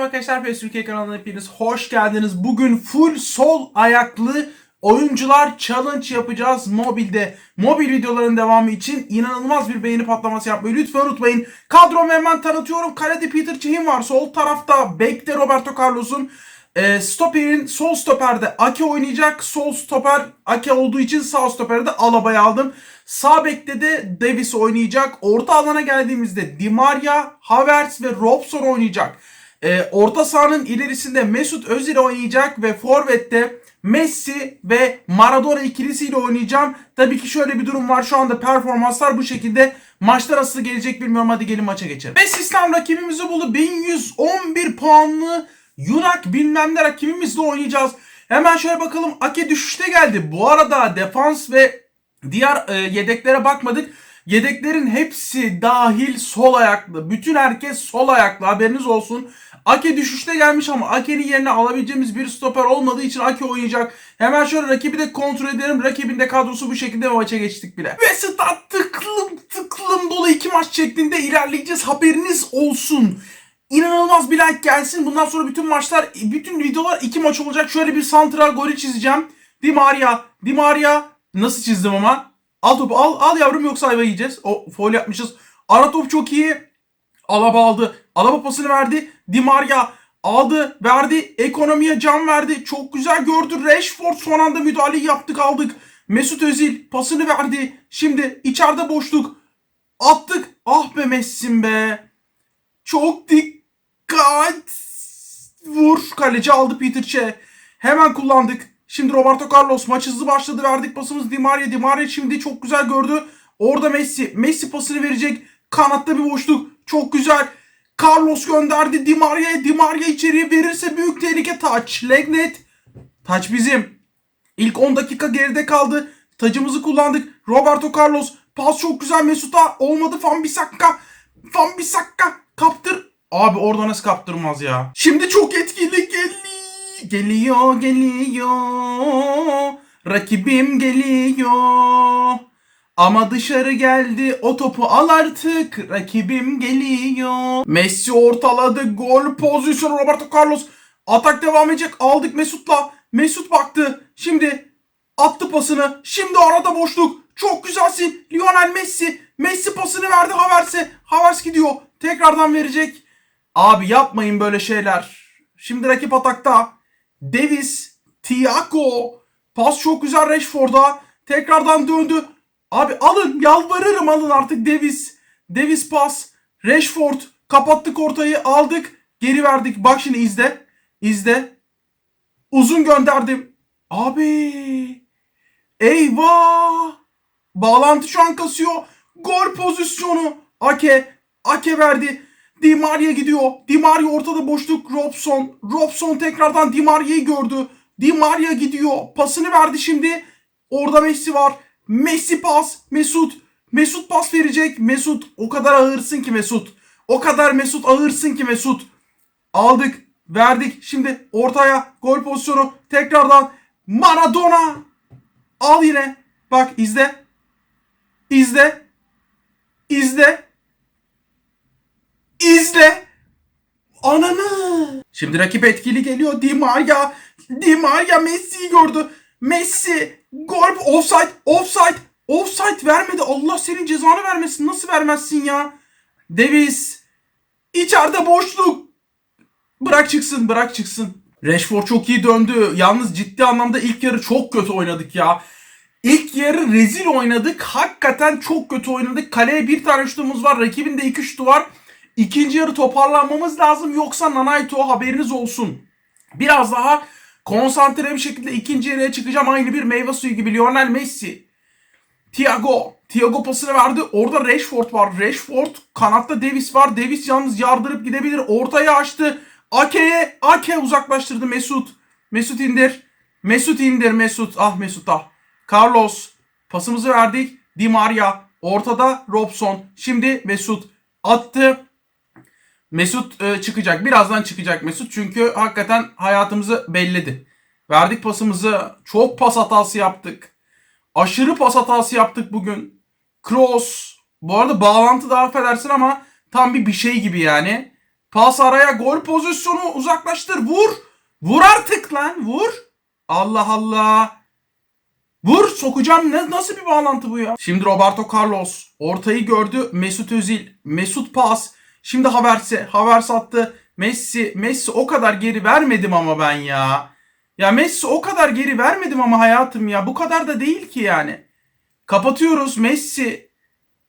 merhaba arkadaşlar. PES Türkiye kanalına hepiniz hoş geldiniz. Bugün full sol ayaklı oyuncular challenge yapacağız mobilde. Mobil videoların devamı için inanılmaz bir beğeni patlaması yapmayı lütfen unutmayın. Kadromu hemen tanıtıyorum. Kalede Peter Çihin var. Sol tarafta bekte Roberto Carlos'un. E, stoperin sol stoperde Ake oynayacak. Sol stoper Ake olduğu için sağ stoperde Alaba'yı aldım. Sağ bekte de Davis oynayacak. Orta alana geldiğimizde Di Maria, Havertz ve Robson oynayacak. E, orta sahanın ilerisinde Mesut Özil oynayacak ve forvette Messi ve Maradona ikilisiyle oynayacağım. Tabii ki şöyle bir durum var. Şu anda performanslar bu şekilde. Maçlar nasıl gelecek bilmiyorum. Hadi gelin maça geçelim. Ve sistem rakibimizi buldu. 1111 puanlı Yunak bilmem ne rakibimizle oynayacağız. Hemen şöyle bakalım. Ake düşüşte geldi. Bu arada defans ve diğer e, yedeklere bakmadık. Yedeklerin hepsi dahil sol ayaklı. Bütün herkes sol ayaklı haberiniz olsun. Ake düşüşte gelmiş ama Ake'nin yerine alabileceğimiz bir stoper olmadığı için Ake oynayacak. Hemen şöyle rakibi de kontrol edelim. Rakibin de kadrosu bu şekilde maça geçtik bile. Ve stat tıklım tıklım dolu iki maç şeklinde ilerleyeceğiz. Haberiniz olsun. İnanılmaz bir like gelsin. Bundan sonra bütün maçlar, bütün videolar iki maç olacak. Şöyle bir santral golü çizeceğim. Di Maria, Di Maria nasıl çizdim ama? Al topu al, al yavrum yoksa ayva yiyeceğiz. O foul yapmışız. Ara top çok iyi. Alaba aldı. Alaba pasını verdi. Di Maria aldı, verdi. Ekonomiye can verdi. Çok güzel gördü. Rashford son anda müdahaleyi yaptık aldık. Mesut Özil pasını verdi. Şimdi içeride boşluk. Attık. Ah be Messi'm be. Çok dikkat. Vur. Kaleci aldı Peter Çe. Hemen kullandık. Şimdi Roberto Carlos maç hızlı başladı. Verdik pasımız Di Maria. Di Maria şimdi çok güzel gördü. Orada Messi. Messi pasını verecek. Kanatta bir boşluk. Çok güzel. Carlos gönderdi Di Maria'ya. Di Maria içeriye verirse büyük tehlike. Taç. Legnet. Taç bizim. İlk 10 dakika geride kaldı. Tacımızı kullandık. Roberto Carlos. Pas çok güzel Mesut'a. Olmadı Van Bissaka. Van Bissaka. Kaptır. Abi orada nasıl kaptırmaz ya. Şimdi çok etkili geliyor. Geliyor geliyor. Rakibim geliyor. Ama dışarı geldi o topu al artık rakibim geliyor. Messi ortaladı gol pozisyonu Roberto Carlos. Atak devam edecek aldık Mesut'la. Mesut baktı. Şimdi attı pasını. Şimdi arada boşluk. Çok güzelsin. Lionel Messi. Messi pasını verdi Havertz'e. Havertz gidiyor. Tekrardan verecek. Abi yapmayın böyle şeyler. Şimdi rakip atakta. Davis. Thiago. Pas çok güzel Rashford'a. Tekrardan döndü. Abi alın yalvarırım alın artık Davis. Davis pas. Rashford. Kapattık ortayı aldık. Geri verdik. Bak şimdi izle. İzle. Uzun gönderdim. Abi. Eyvah. Bağlantı şu an kasıyor. Gol pozisyonu. Ake. Ake verdi. Di Maria gidiyor. Di Maria ortada boşluk. Robson. Robson tekrardan Di Maria'yı gördü. Di Maria gidiyor. Pasını verdi şimdi. Orada Messi var. Messi pas. Mesut. Mesut pas verecek. Mesut. O kadar ağırsın ki Mesut. O kadar Mesut ağırsın ki Mesut. Aldık. Verdik. Şimdi ortaya gol pozisyonu. Tekrardan Maradona. Al yine. Bak izle. İzle. İzle. İzle. Ananı. Şimdi rakip etkili geliyor. Di Maria. Di Maria Messi'yi gördü. Messi. Gol. Offside. Offside. Offside vermedi. Allah senin cezanı vermesin. Nasıl vermezsin ya? Davis. İçeride boşluk. Bırak çıksın. Bırak çıksın. Rashford çok iyi döndü. Yalnız ciddi anlamda ilk yarı çok kötü oynadık ya. İlk yarı rezil oynadık. Hakikaten çok kötü oynadık. Kaleye bir tane şutumuz var. Rakibin de iki şutu var. İkinci yarı toparlanmamız lazım. Yoksa Nanaito haberiniz olsun. Biraz daha konsantre bir şekilde ikinci yarıya çıkacağım. Aynı bir meyve suyu gibi. Lionel Messi. Thiago. Thiago pasını verdi. Orada Rashford var. Rashford. Kanatta Davis var. Davis yalnız yardırıp gidebilir. Ortaya açtı. Ake'ye. Ake uzaklaştırdı Mesut. Mesut indir. Mesut indir Mesut. Ah Mesut ah. Carlos. Pasımızı verdik. Di Maria. Ortada Robson. Şimdi Mesut. Attı. Mesut e, çıkacak. Birazdan çıkacak Mesut. Çünkü hakikaten hayatımızı belledi. Verdik pasımızı. Çok pas hatası yaptık. Aşırı pas hatası yaptık bugün. Kroos. Bu arada bağlantı daha affedersin ama tam bir bir şey gibi yani. Pas araya gol pozisyonu uzaklaştır. Vur. Vur artık lan vur. Allah Allah. Vur sokacağım. Ne, nasıl bir bağlantı bu ya? Şimdi Roberto Carlos ortayı gördü. Mesut Özil. Mesut pas. Şimdi Havertz'e. Havertz attı. Messi. Messi o kadar geri vermedim ama ben ya. Ya Messi o kadar geri vermedim ama hayatım ya. Bu kadar da değil ki yani. Kapatıyoruz. Messi.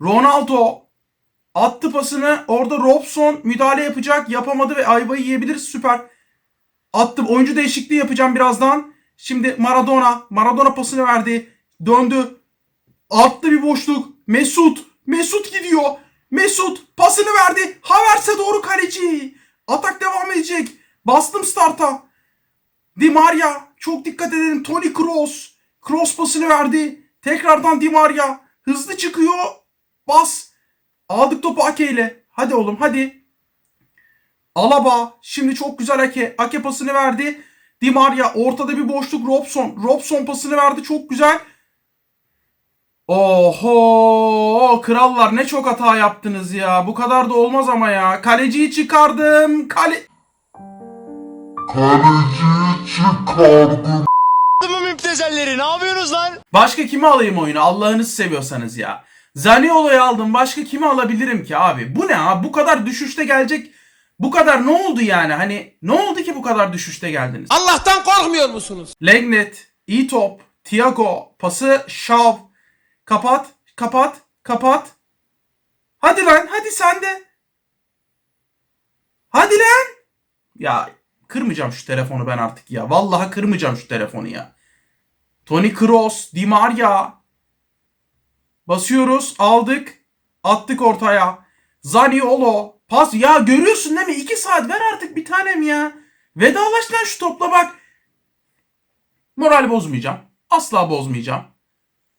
Ronaldo. Attı pasını. Orada Robson müdahale yapacak. Yapamadı ve ayvayı yiyebilir. Süper. Attım. Oyuncu değişikliği yapacağım birazdan. Şimdi Maradona. Maradona pasını verdi. Döndü. Attı bir boşluk. Mesut. Mesut gidiyor. Mesut pasını verdi. Havertz'e doğru kaleci. Atak devam edecek. Bastım starta. Di Maria. Çok dikkat edelim. Toni Kroos. Kroos pasını verdi. Tekrardan Di Maria. Hızlı çıkıyor. Bas. Aldık topu Ake ile. Hadi oğlum hadi. Alaba. Şimdi çok güzel Ake. Ake pasını verdi. Di Maria. Ortada bir boşluk Robson. Robson pasını verdi. Çok güzel. Oho krallar ne çok hata yaptınız ya. Bu kadar da olmaz ama ya. Kaleciyi çıkardım. Kale... Kaleciyi çıkardım. mı müptezelleri ne yapıyorsunuz lan? Başka kimi alayım oyunu Allah'ınızı seviyorsanız ya. Zaniolo'yu aldım. Başka kimi alabilirim ki abi? Bu ne abi? Bu kadar düşüşte gelecek. Bu kadar ne oldu yani? Hani ne oldu ki bu kadar düşüşte geldiniz? Allah'tan korkmuyor musunuz? Legnet, iyi top, Thiago, pası Shaw. Kapat, kapat, kapat. Hadi lan, hadi sen de. Hadi lan. Ya kırmayacağım şu telefonu ben artık ya. Vallahi kırmayacağım şu telefonu ya. Toni Kroos, Di Maria. Basıyoruz, aldık. Attık ortaya. Zaniolo. Pas. Ya görüyorsun değil mi? 2 saat ver artık bir tanem ya. Vedalaş lan şu topla bak. Moral bozmayacağım. Asla bozmayacağım.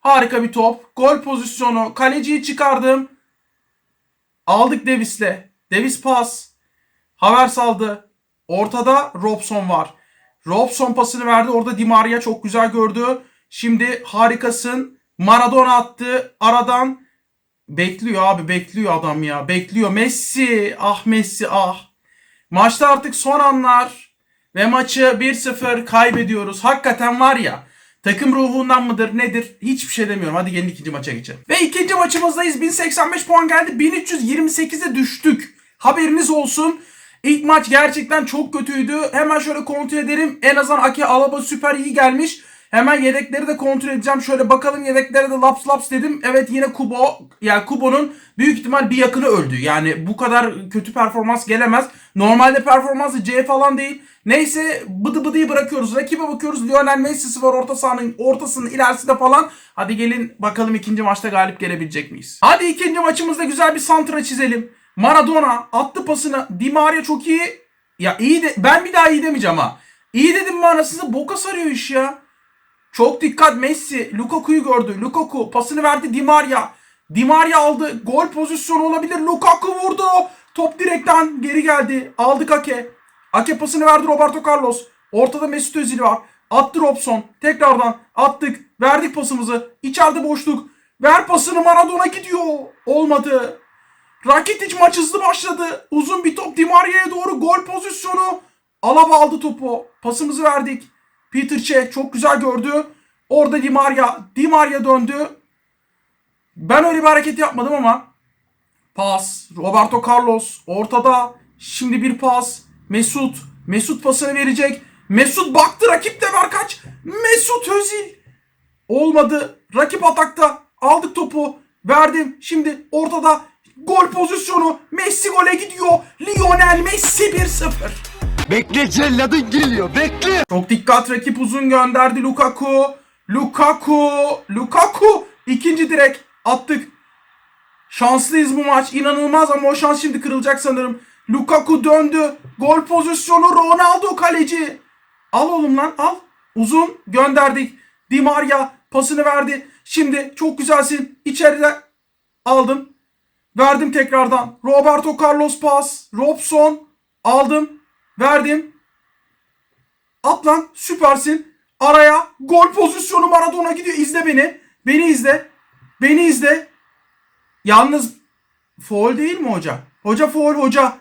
Harika bir top. Gol pozisyonu. Kaleciyi çıkardım. Aldık Davis'le. Davis pas. Havertz aldı. Ortada Robson var. Robson pasını verdi. Orada Di Maria çok güzel gördü. Şimdi harikasın. Maradona attı. Aradan bekliyor abi bekliyor adam ya. Bekliyor. Messi. Ah Messi ah. Maçta artık son anlar. Ve maçı 1-0 kaybediyoruz. Hakikaten var ya takım ruhundan mıdır nedir hiçbir şey demiyorum. Hadi gelin ikinci maça geçelim. Ve ikinci maçımızdayız. 1085 puan geldi. 1328'e düştük. Haberiniz olsun. İlk maç gerçekten çok kötüydü. Hemen şöyle kontrol edelim. En azından Aki Alaba süper iyi gelmiş. Hemen yedekleri de kontrol edeceğim. Şöyle bakalım yedeklere de laps laps dedim. Evet yine Kubo. Yani Kubo'nun büyük ihtimal bir yakını öldü. Yani bu kadar kötü performans gelemez. Normalde performansı C falan değil. Neyse bıdı bıdıyı bırakıyoruz. Rakibe bakıyoruz. Lionel Messi'si var orta sahanın ortasının ilerisinde falan. Hadi gelin bakalım ikinci maçta galip gelebilecek miyiz? Hadi ikinci maçımızda güzel bir santra çizelim. Maradona attı pasını. Di Maria çok iyi. Ya iyi de ben bir daha iyi demeyeceğim ha. İyi dedim manasında boka sarıyor iş ya. Çok dikkat Messi. Lukaku'yu gördü. Lukaku pasını verdi Di Maria. Di Maria aldı. Gol pozisyonu olabilir. Lukaku vurdu. Top direkten geri geldi. Aldık Ake. Ake pasını verdi Roberto Carlos. Ortada Mesut Özil var. Attı Robson. Tekrardan attık. Verdik pasımızı. İçeride boşluk. Ver pasını Maradona gidiyor. Olmadı. Rakitic maç hızlı başladı. Uzun bir top Di Maria'ya doğru gol pozisyonu. Alaba aldı topu. Pasımızı verdik. Peter Cech çok güzel gördü. Orada Di Maria. Di Maria döndü. Ben öyle bir hareket yapmadım ama. Pas. Roberto Carlos ortada. Şimdi bir pas. Mesut. Mesut pasını verecek. Mesut baktı rakip de var kaç. Mesut Özil. Olmadı. Rakip atakta. Aldık topu. Verdim. Şimdi ortada gol pozisyonu. Messi gole gidiyor. Lionel Messi 1-0. Bekle celladın geliyor bekle. Çok dikkat rakip uzun gönderdi Lukaku. Lukaku. Lukaku. İkinci direk attık. Şanslıyız bu maç. İnanılmaz ama o şans şimdi kırılacak sanırım. Lukaku döndü. Gol pozisyonu Ronaldo kaleci. Al oğlum lan al. Uzun gönderdik. Di Maria pasını verdi. Şimdi çok güzelsin. İçeride aldım. Verdim tekrardan. Roberto Carlos pas. Robson aldım. Verdim. At lan süpersin. Araya gol pozisyonu Maradona gidiyor. İzle beni. Beni izle. Beni izle. Yalnız foul değil mi hoca? Hoca foul hoca.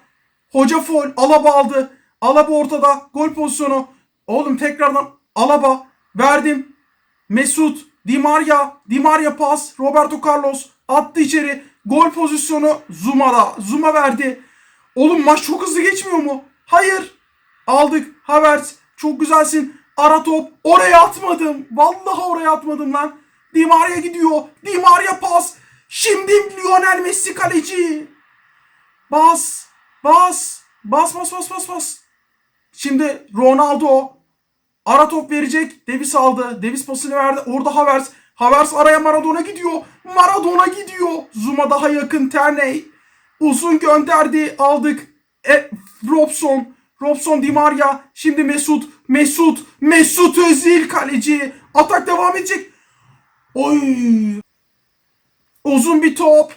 Hoca foul. Alaba aldı. Alaba ortada. Gol pozisyonu. Oğlum tekrardan Alaba. Verdim. Mesut. Di Maria. Di Maria pas. Roberto Carlos. Attı içeri. Gol pozisyonu Zuma'da. Zuma verdi. Oğlum maç çok hızlı geçmiyor mu? Hayır. Aldık. Havertz. Çok güzelsin. Ara top. Oraya atmadım. Vallahi oraya atmadım lan. Di Maria gidiyor. Di Maria pas. Şimdi Lionel Messi kaleci. Bas. Bas. Bas bas bas bas bas. Şimdi Ronaldo. Ara top verecek. Davis aldı. Davis pasını verdi. Orada Havertz. Havertz araya Maradona gidiyor. Maradona gidiyor. Zuma daha yakın. Terney. Uzun gönderdi. Aldık. E, Robson. Robson Di Maria. Şimdi Mesut. Mesut. Mesut Özil kaleci. Atak devam edecek. Oy. Uzun bir top.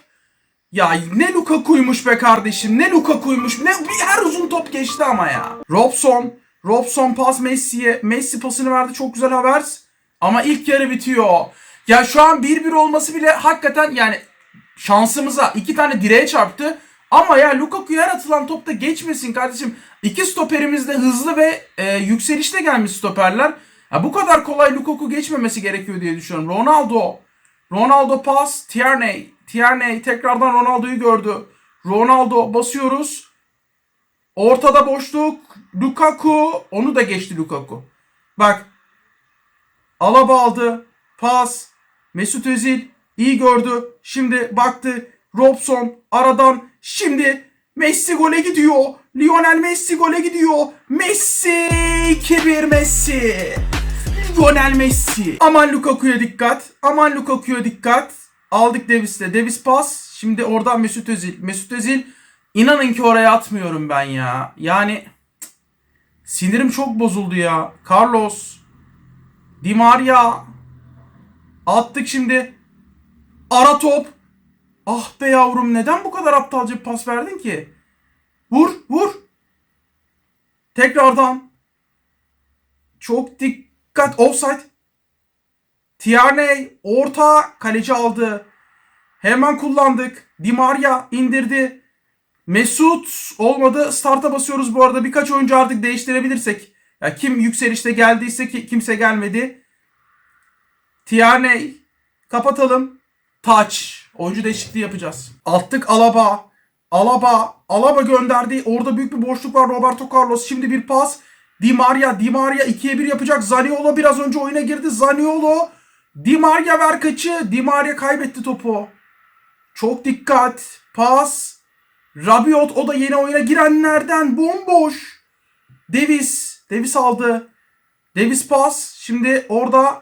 Ya ne Lukaku'ymuş be kardeşim. Ne Lukaku'ymuş. Ne bir her uzun top geçti ama ya. Robson. Robson pas Messi'ye. Messi pasını verdi. Çok güzel haber. Ama ilk yarı bitiyor. Ya şu an 1-1 olması bile hakikaten yani şansımıza iki tane direğe çarptı. Ama ya Lukaku'ya her atılan topta geçmesin kardeşim. İki stoperimiz de hızlı ve e, yükselişte gelmiş stoperler. Ya bu kadar kolay Lukaku geçmemesi gerekiyor diye düşünüyorum. Ronaldo. Ronaldo pas. Tierney. Tierney tekrardan Ronaldo'yu gördü. Ronaldo basıyoruz. Ortada boşluk. Lukaku. Onu da geçti Lukaku. Bak. Alaba aldı. Pas. Mesut Özil iyi gördü. Şimdi baktı. Robson aradan. Şimdi Messi gole gidiyor. Lionel Messi gole gidiyor. Messi 2-1 Messi. Lionel Messi. Aman Lukaku'ya dikkat. Aman Lukaku'ya dikkat. Aldık Davis'le. Davis pas. Şimdi oradan Mesut Özil. Mesut Özil inanın ki oraya atmıyorum ben ya. Yani sinirim çok bozuldu ya. Carlos. Di Maria. Attık şimdi. Ara top. Ah be yavrum neden bu kadar aptalca bir pas verdin ki? Vur vur. Tekrardan. Çok dikkat. Offside. Tierney orta kaleci aldı. Hemen kullandık. Di Maria indirdi. Mesut olmadı. Start'a basıyoruz bu arada. Birkaç oyuncu artık değiştirebilirsek. Ya kim yükselişte geldiyse ki kimse gelmedi. Tierney kapatalım. Touch. Oyuncu değişikliği yapacağız. Attık Alaba. Alaba. Alaba gönderdi. Orada büyük bir boşluk var Roberto Carlos. Şimdi bir pas. Di Maria. Di Maria 2'ye 1 yapacak. Zaniolo biraz önce oyuna girdi. Zaniolo. Di Maria ver kaçı. Di Maria kaybetti topu. Çok dikkat. Pas. Rabiot o da yeni oyuna girenlerden bomboş. Davis. Davis aldı. Davis pas. Şimdi orada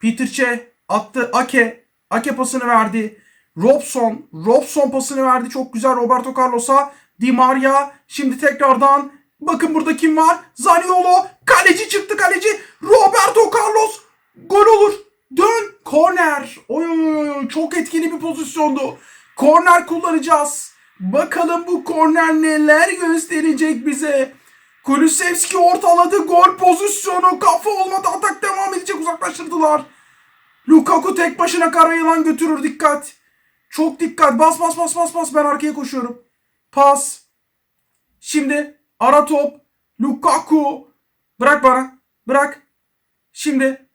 Peterçe attı. Ake. Ake pasını verdi. Robson. Robson pasını verdi. Çok güzel Roberto Carlos'a. Di Maria. Şimdi tekrardan. Bakın burada kim var? Zaniolo. Kaleci çıktı kaleci. Roberto Carlos. Gol olur. Dön. Korner. Oy oy oy. Çok etkili bir pozisyondu. Korner kullanacağız. Bakalım bu korner neler gösterecek bize. Kulusevski ortaladı. Gol pozisyonu. Kafa olmadı. Atak devam edecek. Uzaklaştırdılar. Lukaku tek başına kara yılan götürür. Dikkat. Çok dikkat. Bas bas bas bas bas. Ben arkaya koşuyorum. Pas. Şimdi ara top. Lukaku. Bırak bana. Bırak. Şimdi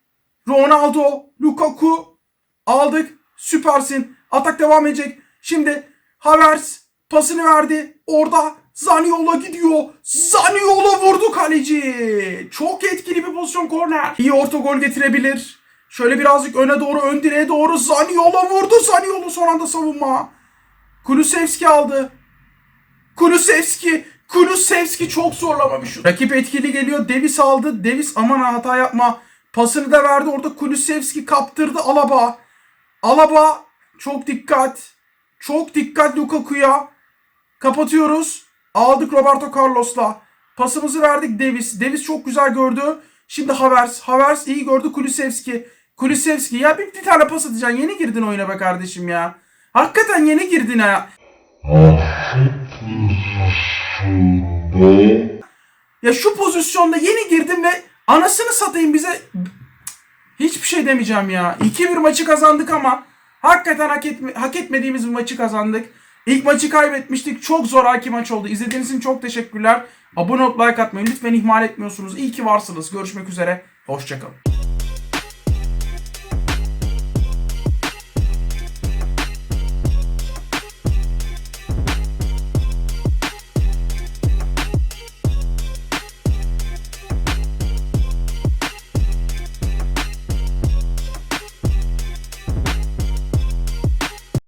Ronaldo. Lukaku. Aldık. Süpersin. Atak devam edecek. Şimdi Havertz pasını verdi. Orada Zaniolo gidiyor. Zaniolo vurdu kaleci. Çok etkili bir pozisyon korner. İyi orta gol getirebilir. Şöyle birazcık öne doğru ön direğe doğru Zaniolo vurdu. Zaniolo son anda savunma. Kulusevski aldı. Kulusevski. Kulusevski çok zorlamamış. Rakip etkili geliyor. Davis aldı. Davis aman ha, hata yapma. Pasını da verdi. Orada Kulusevski kaptırdı Alaba. Alaba çok dikkat. Çok dikkat Lukaku'ya. Kapatıyoruz. Aldık Roberto Carlos'la. Pasımızı verdik Davis. Davis çok güzel gördü. Şimdi Havertz. Havertz iyi gördü Kulusevski. Kulusevski ya bir, bir tane pas atacaksın. Yeni girdin oyuna be kardeşim ya. Hakikaten yeni girdin ha. Ya şu pozisyonda yeni girdim ve anasını satayım bize hiçbir şey demeyeceğim ya. 2-1 maçı kazandık ama hakikaten hak, etme, hak etmediğimiz bir maçı kazandık. İlk maçı kaybetmiştik. Çok zoraki maç oldu. İzlediğiniz için çok teşekkürler. Abone olup like atmayı lütfen ihmal etmiyorsunuz. İyi ki varsınız. Görüşmek üzere. Hoşçakalın.